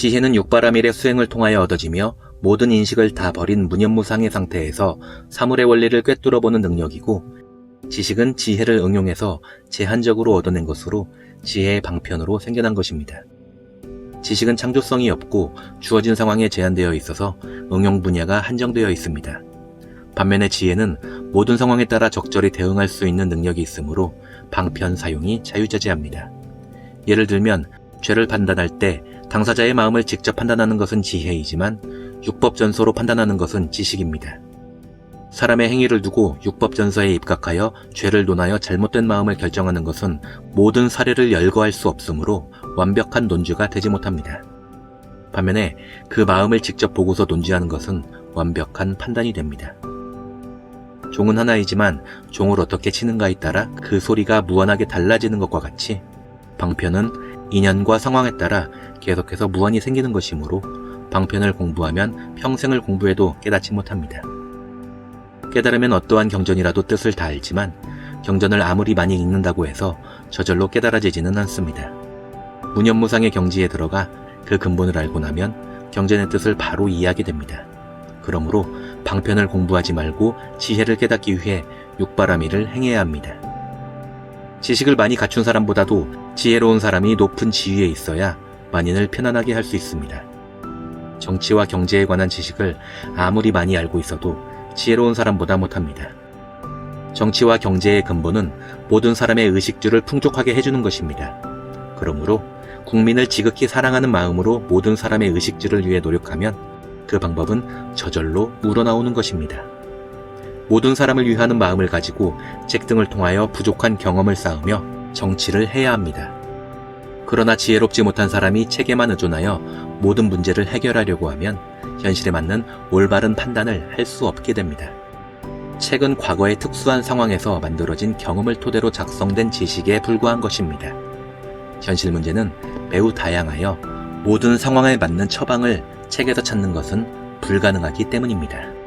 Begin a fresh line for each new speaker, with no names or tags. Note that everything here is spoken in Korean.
지혜는 육바라밀의 수행을 통하여 얻어지며 모든 인식을 다 버린 무념무상의 상태에서 사물의 원리를 꿰뚫어 보는 능력이고 지식은 지혜를 응용해서 제한적으로 얻어낸 것으로 지혜의 방편으로 생겨난 것입니다. 지식은 창조성이 없고 주어진 상황에 제한되어 있어서 응용 분야가 한정되어 있습니다. 반면에 지혜는 모든 상황에 따라 적절히 대응할 수 있는 능력이 있으므로 방편 사용이 자유자재합니다. 예를 들면 죄를 판단할 때 당사자의 마음을 직접 판단하는 것은 지혜이지만 육법 전서로 판단하는 것은 지식입니다. 사람의 행위를 두고 육법 전서에 입각하여 죄를 논하여 잘못된 마음을 결정하는 것은 모든 사례를 열거할 수 없으므로 완벽한 논주가 되지 못합니다. 반면에 그 마음을 직접 보고서 논지하는 것은 완벽한 판단이 됩니다. 종은 하나이지만 종을 어떻게 치는가에 따라 그 소리가 무한하게 달라지는 것과 같이 방편은 인연과 상황에 따라 계속해서 무한히 생기는 것이므로 방편을 공부하면 평생을 공부해도 깨닫지 못합니다. 깨달으면 어떠한 경전이라도 뜻을 다 알지만 경전을 아무리 많이 읽는다고 해서 저절로 깨달아지지는 않습니다. 무념무상의 경지에 들어가 그 근본을 알고 나면 경전의 뜻을 바로 이해하게 됩니다. 그러므로 방편을 공부하지 말고 지혜를 깨닫기 위해 육바라밀을 행해야 합니다. 지식을 많이 갖춘 사람보다도 지혜로운 사람이 높은 지위에 있어야 만인을 편안하게 할 수 있습니다. 정치와 경제에 관한 지식을 아무리 많이 알고 있어도 지혜로운 사람보다 못합니다. 정치와 경제의 근본은 모든 사람의 의식주를 풍족하게 해주는 것입니다. 그러므로 국민을 지극히 사랑하는 마음으로 모든 사람의 의식주를 위해 노력하면 그 방법은 저절로 우러나오는 것입니다. 모든 사람을 위하는 마음을 가지고 책 등을 통하여 부족한 경험을 쌓으며 정치를 해야 합니다. 그러나 지혜롭지 못한 사람이 책에만 의존하여 모든 문제를 해결하려고 하면 현실에 맞는 올바른 판단을 할 수 없게 됩니다. 책은 과거의 특수한 상황에서 만들어진 경험을 토대로 작성된 지식에 불과한 것입니다. 현실 문제는 매우 다양하여 모든 상황에 맞는 처방을 책에서 찾는 것은 불가능하기 때문입니다.